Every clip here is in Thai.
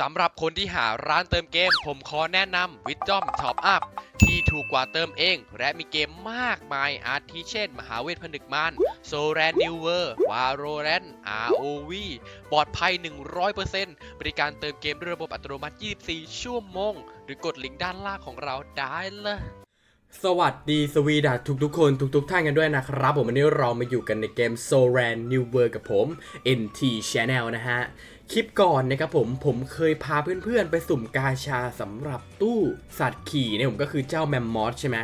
สำหรับคนที่หาร้านเติมเกม ผมขอแนะนำ Wisdom Top Up ที่ถูกกว่าเติมเอง และมีเกมมากมายอาทิเช่น มหาเวทผนึกมาน s o r a n New World Valorant ROV ปลอดภัย 100%บริการเติมเกมด้วยระบบอัตโนมัติ 24 ชั่วโมง หรือกดลิงก์ด้านล่างของเราได้เลยสวัสดีสวีดัสทุกคนทุกๆท่านกันด้วยนะครับ ผมวันนี้เรามาอยู่กันในเกม s o r a n New World กับผม NT Channel นะฮะ คลิปก่อนนะครับผมผมเคยพาเพื่อนๆ ไปสุ่มกาชาสำหรับตู้สัตว์ขี่เนี่ยผมก็คือเจ้าแมมมอสใช่ไหม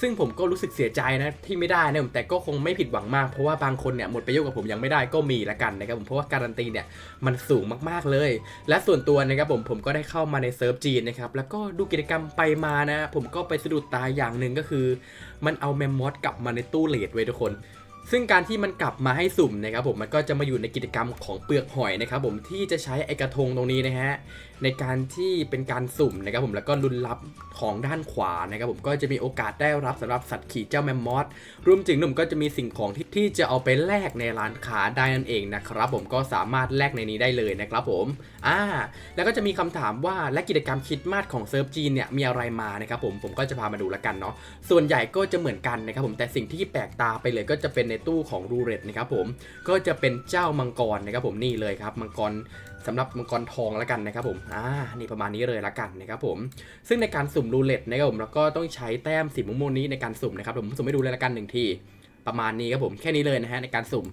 ซึ่งผมก็รู้สึกเสียใจนะที่ไม่ได้นะผมแต่ก็คงไม่ผิดหวังมากเพราะว่าบางคนเนี่ยหมดประโยชน์กับผมยังไม่ได้ก็มีละกันนะครับผมเพราะว่าการันตีเนี่ยมันสูงมากๆเลย และส่วนตัวนะครับผมผมก็ได้เข้ามาในเซิร์ฟจีนนะครับแล้วก็ดูกิจกรรมไปมานะ ผมก็ไปสะดุดตาอย่างหนึ่งก็คือ มันเอาแมมมอสกลับมาในตู้เลดไว้ทุกคน ซึ่งการที่มันกลับมาให้สุ่มนะครับผมมันก็จะมาอยู่ในกิจกรรมของเปลือกหอยนะครับผมที่จะใช้ไอกระทงตรงนี้นะฮะ ในการที่เป็นการสุ่มนะครับผมแล้วก็ลุ้นลับของด้านขวานะครับผมก็จะมีโอกาสได้รับสำหรับสัตว์ขี่เจ้าแมมมอสรวมถึงหนุ่มก็จะมีสิ่งของที่ที่จะเอาไปแลกในร้านค้าได้นั่นเองนะครับผมก็สามารถแลกในนี้ได้เลยนะครับผมอ่าแล้วก็จะมีคำถามว่าและกิจกรรมคิดมาสของเซิร์ฟจีนเนี่ยมีอะไรมานะครับผมผมก็จะพามาดูแล้วกันเนาะส่วนใหญ่ก็จะเหมือนกันนะครับผมแต่สิ่งที่แปลกตาไปเลยก็จะเป็นในตู้ของรูเรตนะครับผมก็จะเป็นเจ้ามังกรนะครับผมนี่เลยครับมังกรสำหรับมังกรทองแล้วกันนะครับผมอ่านี่ประมาณนี้เลยละกันนะครับผม ซึ่งในการสุ่มรูเล็ตนะครับผมเราก็ต้องใช้แต้มสีม่วงนี้ในการสุ่มนะครับผมสุ่มให้ดูเลยละกันหนึ่งทีประมาณนี้ครับผมแค่นี้เลยนะฮะในการสุ่ม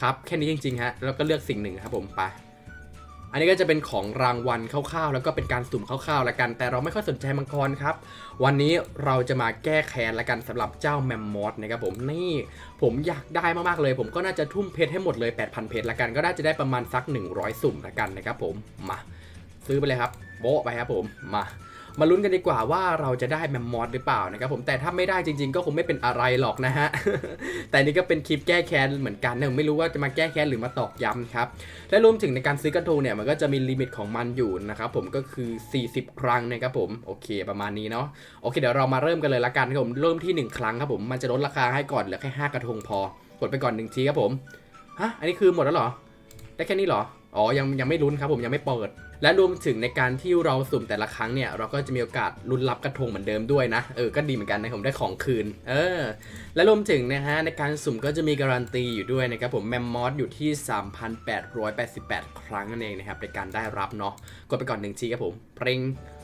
ครับแค่นี้จริงๆฮะแล้วก็เลือกสิ่งหนึ่งครับผมไปอันนี้ก็จะเป็นของรางวัลคร่าวๆ แล้วก็เป็นการสุ่มคร่าวๆล้วกัน แต่เราไม่ค่อยสนใจมังกรครับ วันนี้เราจะมาแก้แค้นล้วกันสำหรับเจ้าแมมมอสนะครับผมนี่ผมอยากได้มากๆเลย ผมก็น่าจะทุ่มเพชรให้หมดเลย 8,000 เพชรละกันก็น่าจะได้ประมาณสัก 100 สุ่มละกันนะครับผมมา ซื้อไปเลยครับโบะไปครับผมมามาลุ้นกันดีกว่าว่าเราจะได้แมมมอสหรือเปล่านะครับผมแต่ถ้าไม่ได้จริง ๆ ก็คงไม่เป็นอะไรหรอกนะฮะ แต่นี่ก็เป็นคลิปแก้แค้นเหมือนกันนะผมไม่รู้ว่าจะมาแก้แค้นหรือมาตอกย้ำครับ และรวมถึงในการซื้อกระทงเนี่ยมันก็จะมีลิมิตของมันอยู่นะครับผมก็คือ 40 ครั้งนะครับผมโอเคประมาณนี้เนาะโอเคเดี๋ยวเรามาเริ่มกันเลยละกันครับผมเริ่มที่ 1 ครั้งครับผมมันจะลดราคาให้ก่อนเหลือแค่5กระทงพอกดไปก่อนหนึ่งทีครับผมฮะอันนี้คือหมดแล้วเหรอได้แค่นี้เหรอ อ๋อ ยังยังไม่ลุ้นครับผมยังไม่เปิด และรวมถึงในการที่เราสุ่มแต่ละครั้งเนี่ย เราก็จะมีโอกาสลุ้นรับกระทงเหมือนเดิมด้วยนะ เออ ก็ดีเหมือนกันนะผมได้ของคืน เออ และรวมถึงนะฮะในการสุ่มก็จะมีการันตีอยู่ด้วยนะครับผมแมมมอสอยู่ที่ 3,888 ครั้งนั่นเองนะครับในการได้รับเนาะ กดไปก่อนหนึ่งทีครับผมเพลง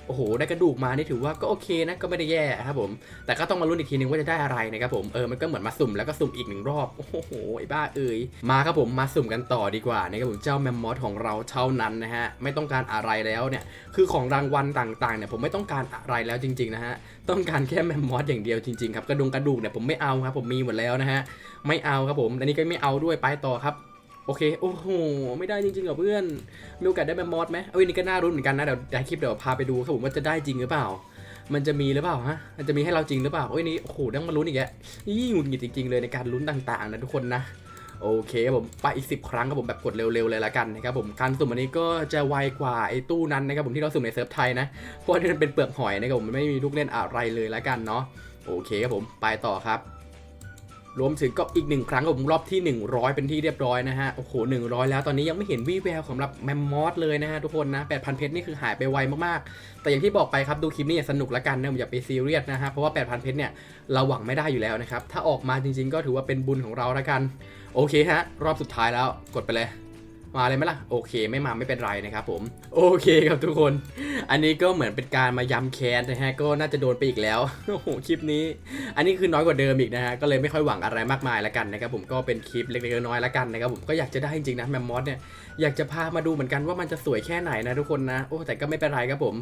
โอ้โห ได้กระดูกมานี่ถือว่าก็โอเคนะก็ไม่ได้แย่ครับผม แต่ก็ต้องมาลุ้นอีกทีนึงว่าจะได้อะไรนะครับผม เออ มันก็เหมือนมาสุ่มแล้วก็สุ่มอีกหนึ่งรอบ โอ้โห ไอ้บ้าเอ่ย มาครับผมมาสุ่มกันต่อดีกว่านะครับผมเจ้าแมมมอสของเราเท่านั้นนะฮะ ไม่ต้องการอะไรแล้วเนี่ย คือของรางวัลต่างๆเนี่ยผมไม่ต้องการอะไรแล้วจริงๆนะฮะ ต้องการแค่แมมมอสอย่างเดียวจริงๆครับ กระดูกกระดูกเนี่ยผมไม่เอาครับผมมีหมดแล้วนะฮะ ไม่เอาครับผม อันนี้ก็ไม่เอาด้วยไปต่อครับ โอเค โอ้โห ไม่ได้จริงๆเหรอเพื่อน มีโอกาสได้แมมมอสไหมเอ้ยนี่ก็น่ารุ้นเหมือนกันนะ เดี๋ยวได้คลิปเดี๋ยวพาไปดูครับผมว่าจะได้จริงหรือเปล่า มันจะมีหรือเปล่าฮะ มันจะมีให้เราจริงหรือเปล่าโอ้ยนี่ โอ้โหต้องมาลุ้นอีกแกนี่หงุดหงิดจริงๆเลยในการลุ้นต่างๆนะทุกคนนะ โอเคครับผม ไปอีก 10 ครั้งครับผมแบบกดเร็วๆเลยละกันนะครับผม การสุ่มอันนี้ก็จะไวกว่าไอ้ตู้นั้นนะครับผมที่เราสุ่มในเซิร์ฟไทยนะ เพราะว่านี่มันเป็นเปลือกหอยนะครับผมมันไม่มีลูกเล่นอะไรเลยละกันเนาะ โอเคครับผม ไปต่อครับ รวมถึงก็อีกหนึ่งครั้งครับผมรอบที่ 100 เป็นที่เรียบร้อยนะฮะ โอ้โห 100 แล้วตอนนี้ยังไม่เห็นวี่แววสำหรับแมมมอสเลยนะฮะทุกคนนะ 8,000 เพชรนี่คือหายไปไวมากๆ แต่อย่างที่บอกไปครับ ดูคลิปนี้อย่าสนุกละกันนะอย่าไปซีเรียสนะฮะ เพราะว่า 8,000 เพชรเนี่ย เราหวังไม่ได้อยู่แล้วนะครับ ถ้าออกมาจริงๆ ก็ถือว่าเป็นบุญของเราละกัน โอเคฮะ รอบสุดท้ายแล้วกดไปเลย มาเลยไหมล่ะโอเค ไม่มาไม่เป็นไรนะครับผมโอเคครับทุกคน อันนี้ก็เหมือนเป็นการมาย้ำแค้นนะฮะก็น่าจะโดนไปอีกแล้วโอ้โหคลิปนี้ อันนี้คือน้อยกว่าเดิมอีกนะฮะก็เลยไม่ค่อยหวังอะไรมากมายละกันนะครับผมก็เป็นคลิปเล็กๆน้อยๆละกันนะครับผมก็อยากจะได้จริงๆนะแมมมอสเนี่ยอยากจะพามาดูเหมือนกันว่ามันจะสวยแค่ไหนนะทุกคนนะโอ้แต่ก็ไม่เป็นไรครับผม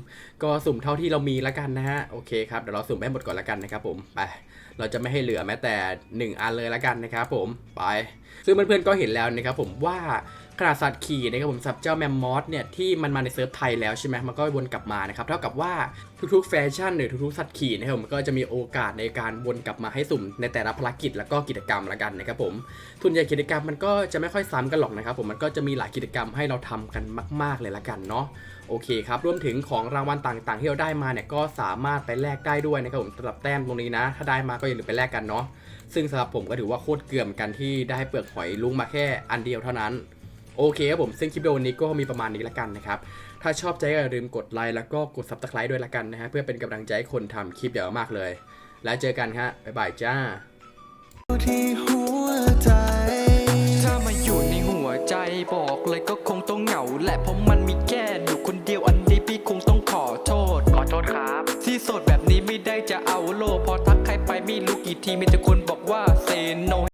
ก็สุ่มเท่าที่เรามีละกันนะฮะโอเคครับเดี๋ยวเราสุ่มให้หมดก่อนละกันนะครับผมไปเราจะไม่ให้เหลือแม้แต่ 1 อันเลยละกันนะครับผมไปซึ่งเพื่อนๆก็เห็นแล้วนะครับผมว่าขนาดสัตว์ขี่นะครับผมสับเจ้าแมมมอสเนี่ยที่มันมาในเซิร์ฟไทยแล้วใช่ไหมมันก็วนกลับมานะครับเท่ากับว่าทุกๆแฟชั่นหรือทุกๆสัตว์ขี่นะครับผมก็จะมีโอกาสในการวนกลับมาให้สุ่มในแต่ละภารกิจแล้วก็กิจกรรมละกันนะครับผมทุนใหญ่กิจกรรมมันก็จะไม่ค่อยซ้ำกันหรอกนะครับผมมันก็จะมีหลายกิจกรรมให้เราทำกันมาก ๆเลยละกันเนาะโอเคครับรวมถึงของรางวัลต่างๆ ที่เราได้มาเนี่ยก็สามารถไปแลกได้ด้วยนะครับผมสำหรับแต้มตรงนี้นะ ถ้าได้มาก็อย่าลืมไปแลกกันเนาะซึ่งสำหรับผมก็ถือว่าโคตรเกลื่อมกันที่ได้เปลือกหอยลุงมาแค่อันเดียวเท่านั้น โอเคครับผมซึ่งคลิปวิดีโอนี้ก็มีประมาณนี้ละกันนะครับ ถ้าชอบใจก็อย่าลืมกดไลค์แล้วก็กด subscribe ด้วยละกันนะฮะเพื่อเป็นกำลังใจให้คนทำคลิปเยอะมากเลย แล้วเจอกันฮะบ๊ายบายจ้า ที่หัวใจ ถ้ามาอยู่ในหัวใจบอกเลยก็คงต้องเหงา และเพราะมันมีแค่อยู่คนเดียวอันนี้พี่คงต้องขอโทษ ขอโทษครับ ที่โสดแบบนี้ไม่ได้จะเอาโล พอทักใครไปไม่รู้กี่ทีมีแต่คน